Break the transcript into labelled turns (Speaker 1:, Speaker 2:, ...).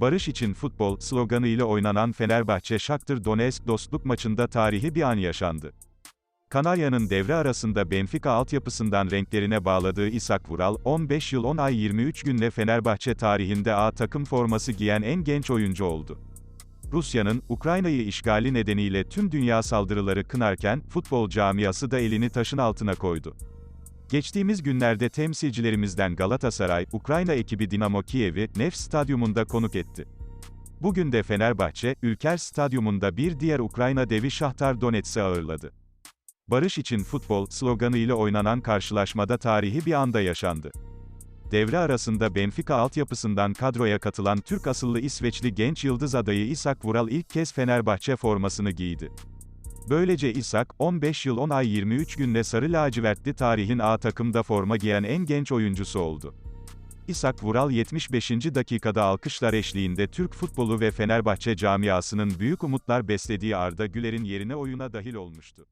Speaker 1: Barış için futbol sloganıyla oynanan Fenerbahçe Shakhtar Donetsk dostluk maçında tarihi bir an yaşandı. Kanarya'nın devre arasında Benfica altyapısından renklerine bağladığı İshak Vural, 15 yıl 10 ay 23 günle Fenerbahçe tarihinde A takım forması giyen en genç oyuncu oldu. Rusya'nın, Ukrayna'yı işgali nedeniyle tüm dünya saldırıları kınarken, futbol camiası da elini taşın altına koydu. Geçtiğimiz günlerde temsilcilerimizden Galatasaray, Ukrayna ekibi Dinamo Kiev'i, Nef Stadyumunda konuk etti. Bugün de Fenerbahçe, Ülker Stadyumunda bir diğer Ukrayna devi Şahtar Donetsk'i ağırladı. Barış için futbol sloganıyla oynanan karşılaşmada tarihi bir anda yaşandı. Devre arasında Benfica altyapısından kadroya katılan Türk asıllı İsveçli genç yıldız adayı İshak Vural ilk kez Fenerbahçe formasını giydi. Böylece İshak, 15 yıl 10 ay 23 günle sarı lacivertli tarihin A takımda forma giyen en genç oyuncusu oldu. İshak Vural 75. dakikada alkışlar eşliğinde Türk futbolu ve Fenerbahçe camiasının büyük umutlar beslediği Arda Güler'in yerine oyuna dahil olmuştu.